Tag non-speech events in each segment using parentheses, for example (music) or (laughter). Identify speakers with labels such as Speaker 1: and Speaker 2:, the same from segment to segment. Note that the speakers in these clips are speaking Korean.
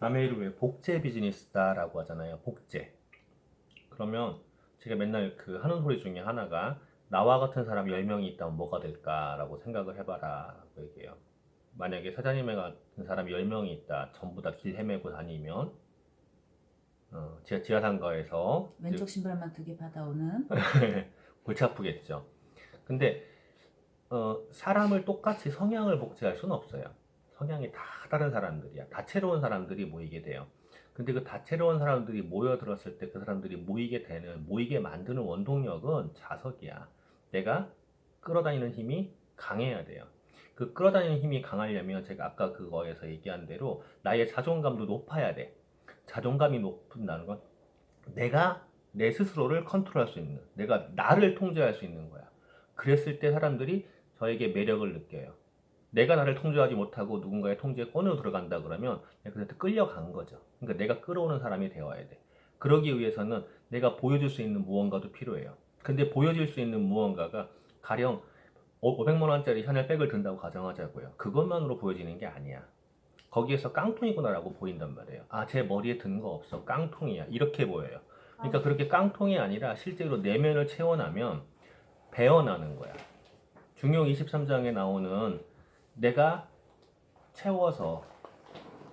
Speaker 1: 남의 일을 왜 복제 비즈니스다라고 하잖아요. 복제. 그러면 제가 맨날 그 하는 소리 중에 하나가 나와 같은 사람이 10명이 있다면 뭐가 될까라고 생각을 해봐라 라고 얘기해요. 만약에 사장님 같은 사람이 10명이 있다. 전부 다 길 헤매고 다니면 어, 지하, 지하상가에서
Speaker 2: 왼쪽 신발만 두 개 받아오는 (laughs)
Speaker 1: 골치 아프겠죠. 근데 어, 사람을 똑같이 성향을 복제할 수는 없어요. 성향이 다 다른 사람들이야. 다채로운 사람들이 모이게 돼요. 근데 그 다채로운 사람들이 모여들었을 때 그 사람들이 모이게 되는, 모이게 만드는 원동력은 자석이야. 내가 끌어다니는 힘이 강해야 돼요. 그 끌어다니는 힘이 강하려면 제가 아까 그거에서 얘기한 대로 나의 자존감도 높아야 돼. 자존감이 높은다는 건 내가 내 스스로를 컨트롤할 수 있는, 내가 나를 통제할 수 있는 거야. 그랬을 때 사람들이 저에게 매력을 느껴요. 내가 나를 통제하지 못하고 누군가의 통제에 꺼내 들어간다 그러면 그한테 끌려간 거죠. 그러니까 내가 끌어오는 사람이 되어야 돼. 그러기 위해서는 내가 보여줄 수 있는 무언가도 필요해요. 근데 보여줄 수 있는 무언가가 가령 500만 원짜리 샤넬백을 든다고 가정하자고요. 그것만으로 보여지는 게 아니야. 거기에서 깡통이구나라고 보인단 말이에요. 아, 제 머리에 든 거 없어. 깡통이야. 이렇게 보여요. 그러니까 그렇게 깡통이 아니라 실제로 내면을 채워나면 배어나는 거야. 중용 23장에 나오는 내가 채워서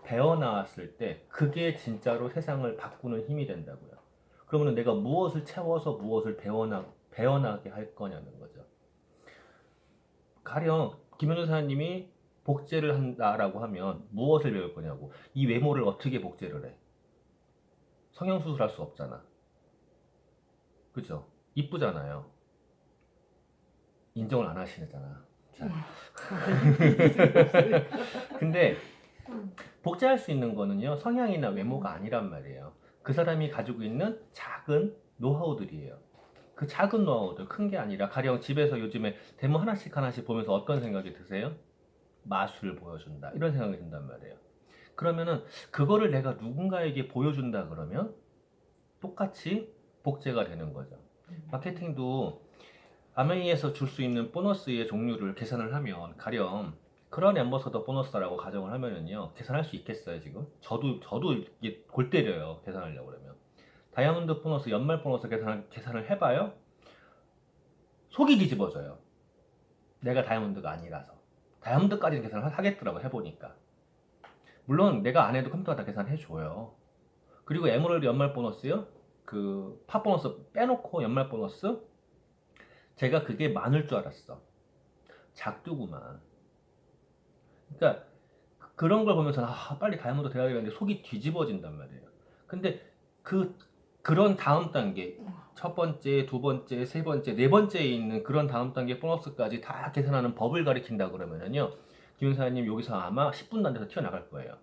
Speaker 1: 배어 나왔을 때 그게 진짜로 세상을 바꾸는 힘이 된다고요. 그러면 내가 무엇을 채워서 무엇을 배워나 배어나게 할 거냐는 거죠. 가령 김현우사님이 복제를 한다라고 하면 무엇을 배울 거냐고 이 외모를 어떻게 복제를 해? 성형 수술할 수 없잖아. 그죠? 이쁘잖아요. 인정을 안 하시잖아. 자. (laughs) 근데 복제할 수 있는 거는요 성향이나 외모가 아니란 말이에요. 그 사람이 가지고 있는 작은 노하우들이에요. 그 작은 노하우들 큰 게 아니라 가령 집에서 요즘에 데모 하나씩 하나씩 보면서 어떤 생각이 드세요? 마술을 보여준다 이런 생각이 든단 말이에요. 그러면은 그거를 내가 누군가에게 보여준다 그러면 똑같이 복제가 되는 거죠. 마케팅도 아메이에서 줄 수 있는 보너스의 종류를 계산을 하면 가령 그런 앰버서더 보너스라고 가정을 하면은요 계산할 수 있겠어요 지금 저도 저도 이게 골 때려요 계산하려고 그러면 다이아몬드 보너스 연말 보너스 계산 계산을 해봐요 속이 뒤집어져요 내가 다이아몬드가 아니라서 다이아몬드까지는 계산을 하겠더라고 해보니까 물론 내가 안 해도 컴퓨터가 다 계산해 줘요 그리고 에메랄드 연말 보너스요 그팝 보너스 빼놓고 연말 보너스 제가 그게 많을 줄 알았어. 작두구만. 그러니까 그, 그런 걸 보면서 아, 빨리 다이아몬드 돼야 되는데 속이 뒤집어진단 말이에요. 근데 그 그런 다음 단계 첫 번째, 두 번째, 세 번째, 네 번째에 있는 그런 다음 단계 보너스까지 다 계산하는 법을 가리킨다 그러면은요. 김윤사님 여기서 아마 10분도 안 돼서 튀어나갈 거예요.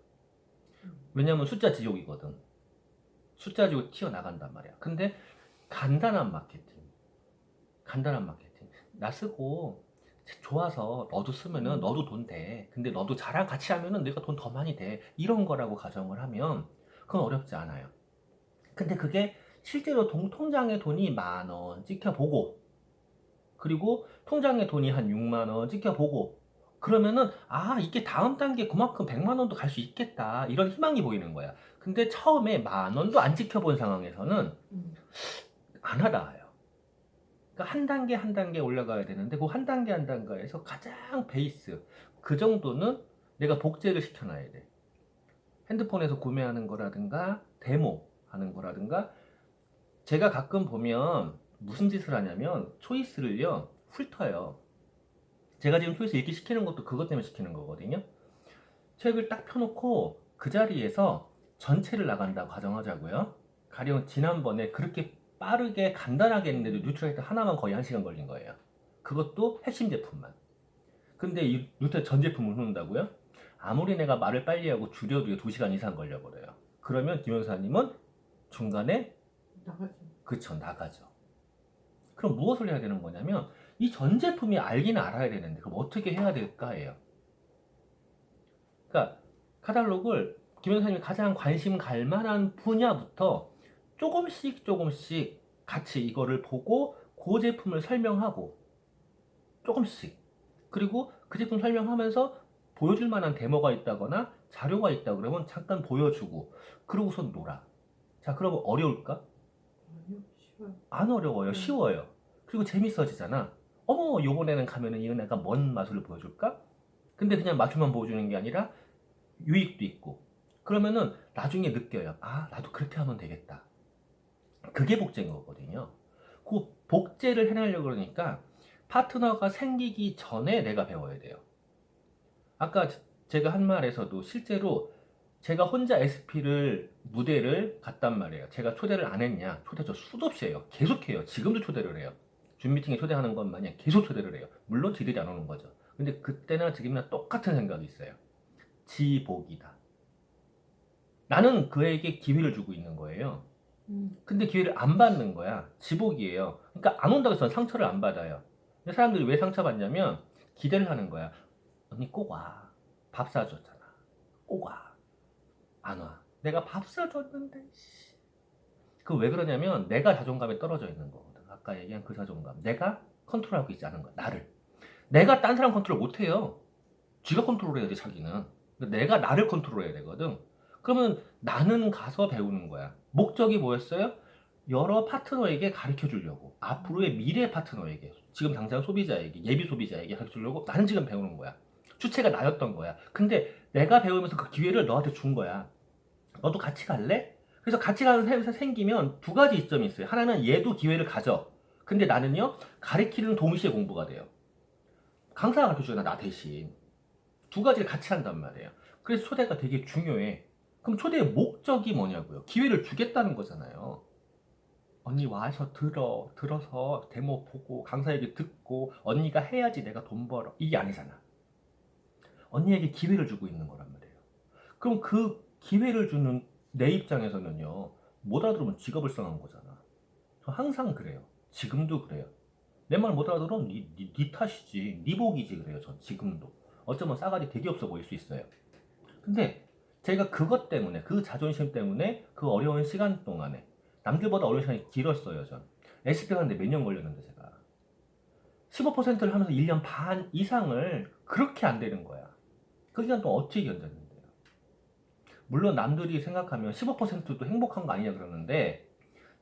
Speaker 1: 왜냐면 숫자 지옥이거든. 숫자 지옥 튀어나간단 말이야. 근데 간단한 마케팅. 간단한 마케팅. 나 쓰고 좋아서 너도 쓰면은 음. 너도 돈 돼. 근데 너도 자랑 같이 하면은 내가 돈 더 많이 돼. 이런 거라고 가정을 하면 그건 어렵지 않아요. 근데 그게 실제로 동 통장에 돈이 만 원 찍혀보고 그리고 통장에 돈이 한 6만 원 찍혀보고 그러면은 아 이게 다음 단계 그만큼 100만 원도 갈 수 있겠다 이런 희망이 보이는 거야. 근데 처음에 만 원도 안찍혀본 상황에서는 음. 안 하다. 그러니까 한 단계 한 단계 올라가야 되는데 그 한 단계 한 단계에서 가장 베이스 그 정도는 내가 복제를 시켜놔야 돼. 핸드폰에서 구매하는 거라든가 데모 하는 거라든가 제가 가끔 보면 무슨 짓을 하냐면 초이스를요 훑어요. 제가 지금 초이스 읽기 시키는 것도 그것 때문에 시키는 거거든요. 책을 딱 펴놓고 그 자리에서 전체를 나간다고 가정하자고요. 가령 지난번에 그렇게 빠르게 간단하게 했는데도 뉴트랙터 하나만 거의 한 시간 걸린 거예요. 그것도 핵심 제품만. 근데 이 뉴트랙 전 제품을 흐른다고요? 아무리 내가 말을 빨리 하고 줄여도 2시간 이상 걸려버려요. 그러면 김 여사님은 중간에 나가죠. 그쵸 나가죠. 그럼 무엇을 해야 되는 거냐면 이 전 제품이 알긴 알아야 되는데 그럼 어떻게 해야 될까예요. 그러니까 카탈로그를 김현사님이 가장 관심 갈 만한 분야부터 조금씩 조금씩 같이 이거를 보고 그 제품을 설명하고 조금씩 그리고 그 제품 설명하면서 보여줄 만한 데모가 있다거나 자료가 있다 그러면 잠깐 보여주고 그러고선 놀아. 자 그러면 어려울까? 안 어려워요. 네. 쉬워요. 그리고 재밌어지잖아. 어머 요번에는 가면은 이건 약간 먼 마술을 보여줄까? 근데 그냥 마술만 보여주는 게 아니라 유익도 있고 그러면은 나중에 느껴요. 아 나도 그렇게 하면 되겠다. 그게 복제인 거거든요. 그 복제를 해내려고 그러니까 파트너가 생기기 전에 내가 배워야 돼요. 아까 제가 한 말에서도 실제로 제가 혼자 SP를 무대를 갔단 말이에요. 제가 초대를 안 했냐? 초대 저 수도 없이 해요. 계속 해요. 지금도 초대를 해요. 준 미팅에 초대하는 것 마냥 계속 초대를 해요. 물론 지들이 안 오는 거죠. 근데 그때나 지금이나 똑같은 생각이 있어요. 지복이다. 나는 그에게 기회를 주고 있는 거예요. 근데 기회를 안 받는 거야. 지복이에요. 그러니까 안 온다고 해서 상처를 안 받아요. 근데 사람들이 왜 상처받냐면 기대를 하는 거야. 언니 꼭 와. 밥 사줬잖아. 꼭 와. 안 와. 내가 밥 사줬는데, 그 왜 그러냐면 내가 자존감에 떨어져 있는 거거든. 아까 얘기한 그 자존감. 내가 컨트롤하고 있지 않은 거야. 나를. 내가 딴 사람 컨트롤 못 해요. 지가 컨트롤 해야지, 자기는. 내가 나를 컨트롤 해야 되거든. 그러면 나는 가서 배우는 거야. 목적이 뭐였어요? 여러 파트너에게 가르쳐 주려고. 앞으로의 미래 파트너에게. 지금 당장 소비자에게, 예비 소비자에게 가르쳐 주려고 나는 지금 배우는 거야. 주체가 나였던 거야. 근데 내가 배우면서 그 기회를 너한테 준 거야. 너도 같이 갈래? 그래서 같이 가는 회사 생기면 두 가지 이점이 있어요. 하나는 얘도 기회를 가져. 근데 나는요, 가르치는 동시에 공부가 돼요. 강사가 가르쳐 주잖아, 나 대신. 두 가지를 같이 한단 말이에요. 그래서 초대가 되게 중요해. 그럼 초대의 목적이 뭐냐고요? 기회를 주겠다는 거잖아요. 언니 와서 들어, 들어서 데모 보고 강사 얘기 듣고 언니가 해야지 내가 돈 벌어. 이게 아니잖아. 언니에게 기회를 주고 있는 거란 말이에요. 그럼 그 기회를 주는 내 입장에서는요. 못 알아들으면 직업을 쌍한 거잖아. 항상 그래요. 지금도 그래요. 내 말 못 알아들으면 니, 니, 니 탓이지. 니 복이지 그래요. 전 지금도. 어쩌면 싸가지 되게 없어 보일 수 있어요. 근데 제가 그것 때문에 그 자존심 때문에 그 어려운 시간 동안에 남들보다 어려운 시간이 길었어요 전 SP가 하는데 몇 년 걸렸는데 제가 15%를 하면서 1년 반 이상을 그렇게 안 되는 거야 그시간 동안 어떻게 견뎠는데요 물론 남들이 생각하면 15%도 행복한 거 아니냐 그러는데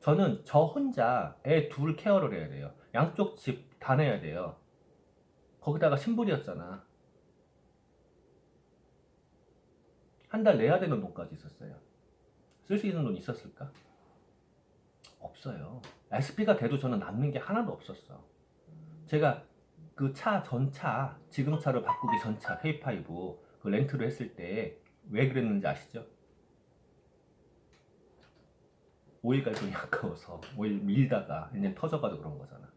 Speaker 1: 저는 저 혼자 애 둘 케어를 해야 돼요 양쪽 집 다내야 돼요 거기다가 신부이었잖아 한달 내야 되는 돈까지 있었어요. 쓸 수 있는 돈 있었을까? 없어요. SP가 돼도 저는 남는 게 하나도 없었어. 제가 그 차 전차, 지금 차를 바꾸기 전차 헤이파이브 그 렌트를 했을 때 왜 그랬는지 아시죠? 오일가 돈이 (laughs) 아까워서 오일 밀다가 이제 터져가지고 그런 거잖아.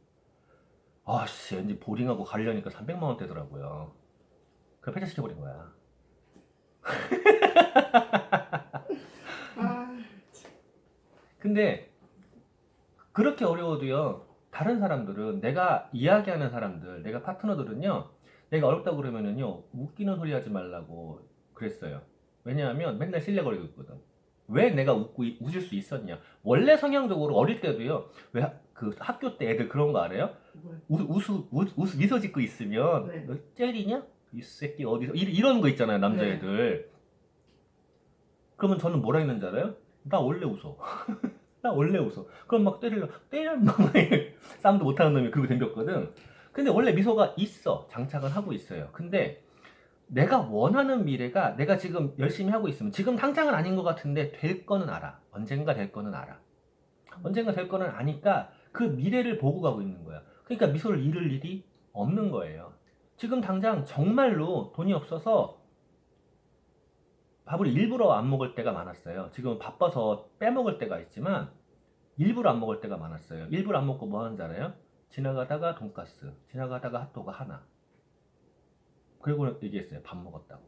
Speaker 1: 아씨, 엔진 보링하고 가려니까 300만 원대더라고요. 그걸 폐쇄시켜버린 거야. (laughs) 근데 그렇게 어려워도요. 다른 사람들은 내가 이야기하는 사람들, 내가 파트너들은요. 내가 어렵다고 그러면은요. 웃기는 소리 하지 말라고 그랬어요. 왜냐하면 맨날 실례거리고 있거든. 왜 내가 웃고 웃을 수 있었냐? 원래 성향적으로 어릴 때도요. 왜 그 학교 때 애들 그런 거 알아요? 웃우 웃우 미소 짓고 있으면 네. 너 젤리냐? 이 새끼 어디서 이, 런거 있잖아요 남자애들. 네. 그러면 저는 뭐라 했는지 알아요? 나 원래 웃어. (laughs) 나 원래 웃어. 그럼 막 때리려, 때리는 놈이, 싸움도 못하는 놈이 그리고 댕겼거든. 근데 원래 미소가 있어. 장착을 하고 있어요. 근데 내가 원하는 미래가 내가 지금 열심히 하고 있으면 지금 당장은 아닌 것 같은데 될 거는 알아. 언젠가 될 거는 알아. 언젠가 될 거는 아니까 그 미래를 보고 가고 있는 거야. 그러니까 미소를 잃을 일이 없는 거예요. 지금 당장 정말로 돈이 없어서 밥을 일부러 안 먹을 때가 많았어요. 지금 바빠서 빼먹을 때가 있지만 일부러 안 먹을 때가 많았어요. 일부러 안 먹고 뭐 하는지 알아요? 지나가다가 돈가스, 지나가다가 핫도그 하나. 그리고 얘기했어요. 밥 먹었다고.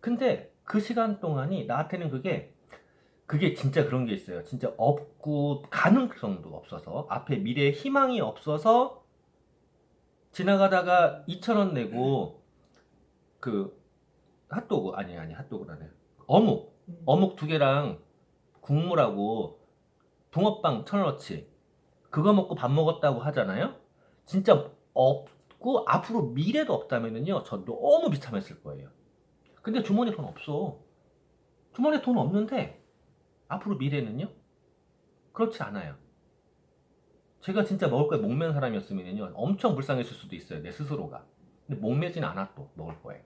Speaker 1: 근데 그 시간 동안이 나한테는 그게 그게 진짜 그런 게 있어요. 진짜 없고 가능성도 없어서 앞에 미래에 희망이 없어서 지나가다가 2천 원 내고 그 핫도그 아니 아니 핫도그라네. 어묵 음. 어묵 두 개랑 국물하고 붕어빵 천원어치 그거 먹고 밥 먹었다고 하잖아요. 진짜 없고 앞으로 미래도 없다면은요 저 너무 비참했을 거예요. 근데 주머니에 돈 없어. 주머니에 돈 없는데 앞으로 미래는요 그렇지 않아요. 제가 진짜 먹을 거에 목매는 사람이었으면요 엄청 불쌍했을 수도 있어요 내 스스로가. 근데 목매진 않았고 먹을 거예요.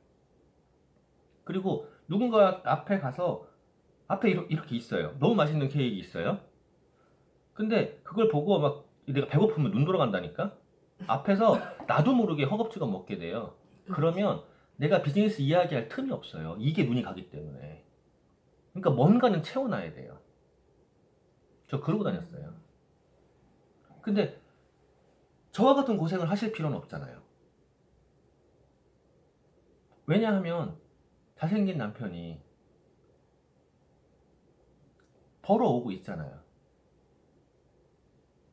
Speaker 1: 그리고 누군가 앞에 가서 앞에 이렇게 있어요. 너무 맛있는 케이크 있어요. 근데 그걸 보고 막 내가 배고프면 눈 돌아간다니까? 앞에서 나도 모르게 허겁지겁 먹게 돼요. 그러면 내가 비즈니스 이야기할 틈이 없어요. 이게 눈이 가기 때문에. 그러니까 뭔가는 채워놔야 돼요. 저 그러고 다녔어요. 근데 저와 같은 고생을 하실 필요는 없잖아요. 왜냐하면 잘생긴 남편이 벌어오고 있잖아요.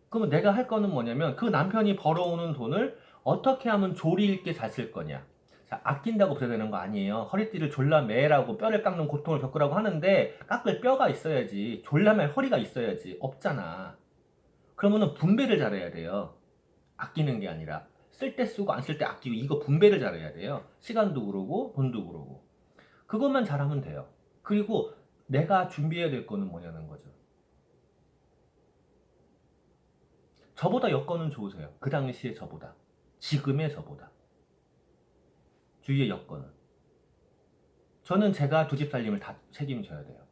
Speaker 1: 그러면 내가 할 거는 뭐냐면 그 남편이 벌어오는 돈을 어떻게 하면 조리 있게 잘 쓸 거냐. 자, 아낀다고 부야되는거 아니에요. 허리띠를 졸라 매라고 뼈를 깎는 고통을 겪으라고 하는데 깎을 뼈가 있어야지. 졸라 매 허리가 있어야지. 없잖아. 그러면은 분배를 잘해야 돼요. 아끼는 게 아니라 쓸 때 쓰고 안 쓸 때 아끼고 이거 분배를 잘해야 돼요. 시간도 그러고 돈도 그러고. 그것만 잘하면 돼요. 그리고 내가 준비해야 될 거는 뭐냐는 거죠. 저보다 여건은 좋으세요. 그 당시에 저보다. 지금의 저보다. 주위의 여건은. 저는 제가 두 집 살림을 다 책임져야 돼요.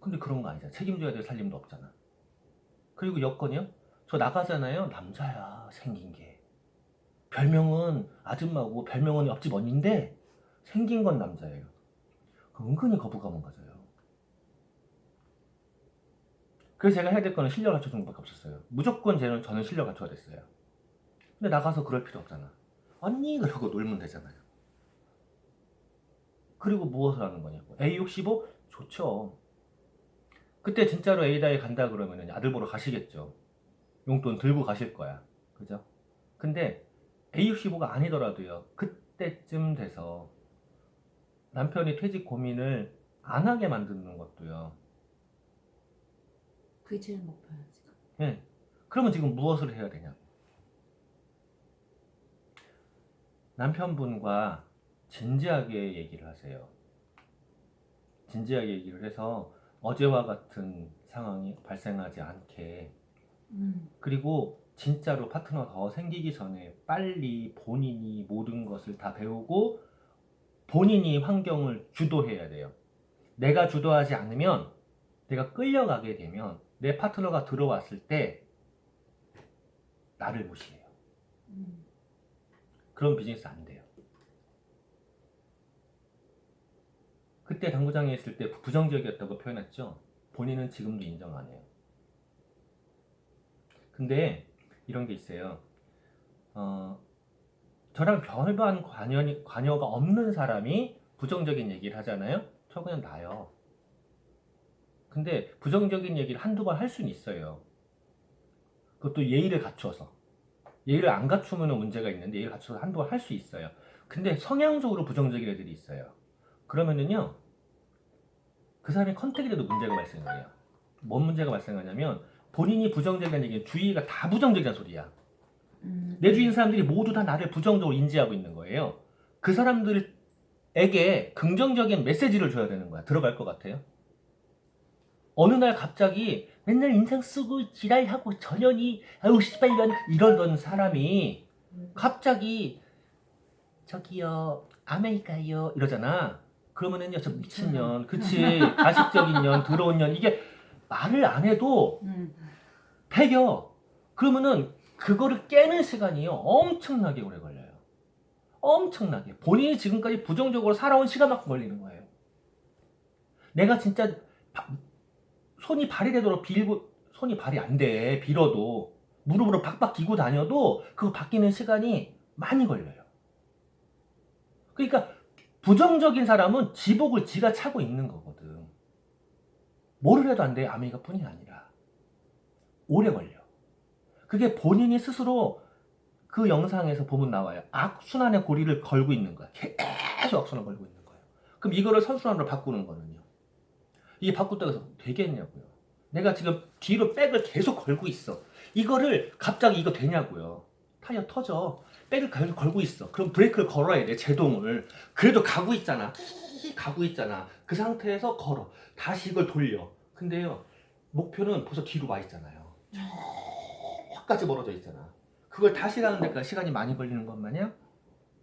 Speaker 1: 근데 그런 거 아니잖아. 책임져야 될 살림도 없잖아. 그리고 여건이요? 저 나가잖아요. 남자야, 생긴 게. 별명은 아줌마고, 별명은 옆집 언니인데, 생긴 건 남자예요. 그럼 은근히 거부감은 가져요. 그래서 제가 해야 될 거는 실력 갖춰 정도밖에 없었어요. 무조건 저는, 저는 실력 갖춰야 됐어요. 근데 나가서 그럴 필요 없잖아. 언니! 그러고 놀면 되잖아요. 그리고 무엇을 하는 거냐고. A65? 뭐? 좋죠. 그때 진짜로 A다에 간다 그러면 아들 보러 가시겠죠. 용돈 들고 가실 거야. 그죠? 근데 A65가 아니더라도요. 그때쯤 돼서 남편이 퇴직 고민을 안 하게 만드는 것도요.
Speaker 2: 그게 제일 목표야 지금.
Speaker 1: 예. 그러면 지금 무엇을 해야 되냐 남편분과 진지하게 얘기를 하세요. 진지하게 얘기를 해서 어제와 같은 상황이 발생하지 않게 음. 그리고 진짜로 파트너 더 생기기 전에 빨리 본인이 모든 것을 다 배우고 본인이 환경을 주도해야 돼요. 내가 주도하지 않으면 내가 끌려가게 되면 내 파트너가 들어왔을 때 나를 무시해요. 그런 비즈니스 안 돼요. 그때 당구장에 있을 때 부정적이었다고 표현했죠. 본인은 지금도 인정 안 해요. 근데 이런 게 있어요. 어, 저랑 별반 관여, 관여가 없는 사람이 부정적인 얘기를 하잖아요. 저 그냥 나요. 근데 부정적인 얘기를 한두 번 할 수는 있어요. 그것도 예의를 갖춰서. 예의를 안 갖추면 문제가 있는데 예의를 갖춰서 한두 번 할 수 있어요. 근데 성향적으로 부정적인 애들이 있어요. 그러면은요, 그 사람이 컨택이 돼도 문제가 발생해요. 뭔 문제가 발생하냐면 본인이 부정적인 얘기는 주의가 다 부정적이라는 소리야. 음. 내주인 사람들이 모두 다 나를 부정적으로 인지하고 있는 거예요. 그 사람들에게 긍정적인 메시지를 줘야 되는 거야. 들어갈 것 같아요. 어느 날 갑자기 맨날 인상 쓰고 지랄하고 전연이 아유 씨발 이런 이런 사람이 갑자기 저기요 아메리카요 이러잖아. 그러면은요 저 미친년, 그치 가식적인 년, (laughs) 더러운 년 이게 말을 안 해도 배겨. 음. 그러면은 그거를 깨는 시간이요. 엄청나게 오래 걸려요. 엄청나게. 본인이 지금까지 부정적으로 살아온 시간만큼 걸리는 거예요. 내가 진짜 바, 손이 발이 되도록 빌고, 손이 발이 안 돼. 빌어도. 무릎으로 박박 기고 다녀도 그거 바뀌는 시간이 많이 걸려요. 그러니까 부정적인 사람은 지복을 지가 차고 있는 거거든. 뭐를 해도 안 돼. 아메이가 뿐이 아니라. 오래 걸려. 그게 본인이 스스로 그 영상에서 보면 나와요. 악순환의 고리를 걸고 있는 거야. 계속 악순환 걸고 있는 거예요. 그럼 이거를 선순환으로 바꾸는 거는요. 이게 바꾸다고 해서 되겠냐고요. 내가 지금 뒤로 백을 계속 걸고 있어. 이거를 갑자기 이거 되냐고요. 타이어 터져. 백을 걸고 있어. 그럼 브레이크를 걸어야 돼. 제동을. 그래도 가고 있잖아. 가고 있잖아. 그 상태에서 걸어. 다시 이걸 돌려. 근데요. 목표는 벌써 뒤로 와 있잖아요. 저까지 멀어져 있잖아. 그걸 다시가는 데까지 시간이 많이 걸리는 것 마냥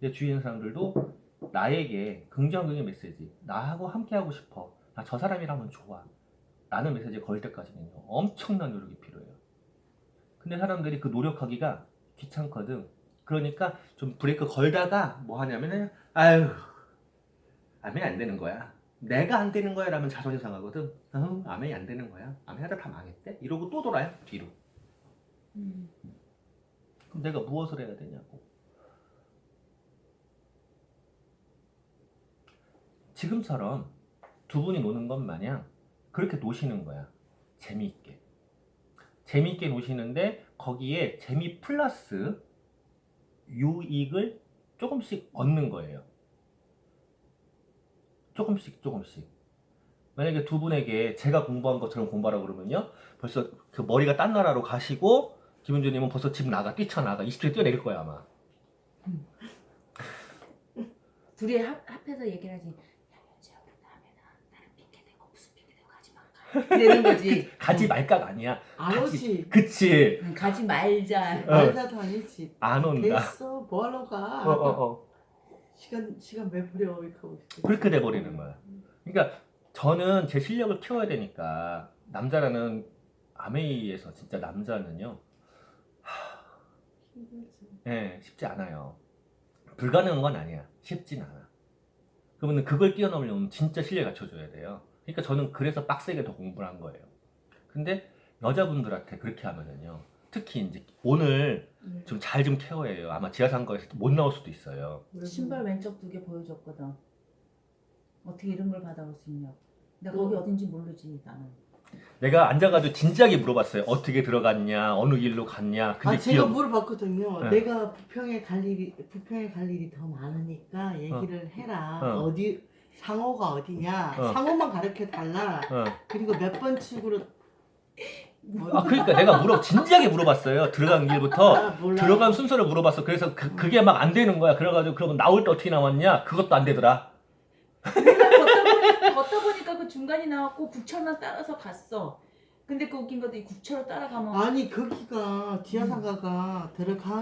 Speaker 1: 내주위 있는 사람들도 나에게 긍정적인 메시지, 나하고 함께하고 싶어, 나 저 사람이라면 좋아, 라는 메시지 걸 때까지는요, 엄청난 노력이 필요해요. 근데 사람들이 그 노력하기가 귀찮거든. 그러니까 좀 브레이크 걸다가 뭐 하냐면은, 아유, 아멘 안 되는 거야. 내가 안 되는 거야 라면 자존심 상하거든. 아멘 안 되는 거야. 아멘 하다 다 망했대? 이러고 또 돌아요, 뒤로. 그럼 내가 무엇을 해야 되냐고. 지금처럼 두 분이 노는 것 마냥 그렇게 노시는 거야. 재미있게. 재미있게 노시는데 거기에 재미 플러스 유익을 조금씩 얻는 거예요. 조금씩 조금씩. 만약에 두 분에게 제가 공부한 것처럼 공부하라 고 그러면요. 벌써 그 머리가 딴 나라로 가시고 김은주님은 벌써 집 나가 뛰쳐나가 20초에 뛰어내릴 거야 아마. (laughs)
Speaker 2: 둘이 합, 합해서 얘기를 하지. 야, 여자 우리 다음에는 나는 핑계 대고
Speaker 1: 무슨 핑계 대고 가지 마. 가. 이러는 거지. (laughs) 그, 가지 말까가 아니야.
Speaker 2: 안 아, 오지.
Speaker 1: 그치.
Speaker 2: 응, 가지 말자. 어. 말자도 아니지. 안 온다. 됐어. 뭐 하러 가. 어어어. 어, 어. 시간 시간 왜 부려 이렇게 하고
Speaker 1: 있어. 그렇게 돼버리는 거야. 그러니까 저는 제 실력을 키워야 되니까 남자라는 아메이에서 진짜 남자는요 예, 네, 쉽지 않아요. 불가능한 건 아니야. 쉽진 않아. 그러면 그걸 뛰어넘으려면 진짜 실력 갖춰줘야 돼요. 그러니까 저는 그래서 빡세게 더 공부를 한 거예요. 근데 여자분들한테 그렇게 하면은요. 특히 이제 오늘 네. 좀 잘좀 좀 케어해요. 아마 지하상가에서 못 나올 수도 있어요.
Speaker 2: 신발 왼쪽 두 개 보여줬거든. 어떻게 이런 걸 받아올 수 있냐고. 내가 뭐? 거기 어딘지 모르지 나는.
Speaker 1: 내가 앉아가지고 진지하게 물어봤어요. 어떻게 들어갔냐, 어느 길로 갔냐. 아,
Speaker 2: 근데 아 제가 기억- 물어봤거든요. 네. 내가 부평에 갈 일이 부평에 갈 일이 더 많으니까 얘기를 어. 해라. 어. 어. 디 상호가 어디냐? 어. 상호만 가르쳐 달라. 어. 그리고 몇번출으로아
Speaker 1: 그러니까 내가 물어 진지하게 물어봤어요. 들어간 길부터 아, 몰 들어간 순서를 물어봤어. 그래서 그, 그게 막 안 되는 거야. 그래가지고 그러면 나올 때 어떻게 나왔냐? 그것도 안 되더라.
Speaker 2: 그 중간이 나왔고 국철만 따라서 갔어. 근데 그 웃긴 것도 이 국철을 따라가면
Speaker 1: 아니 거기가 지하상가가 음. 들어가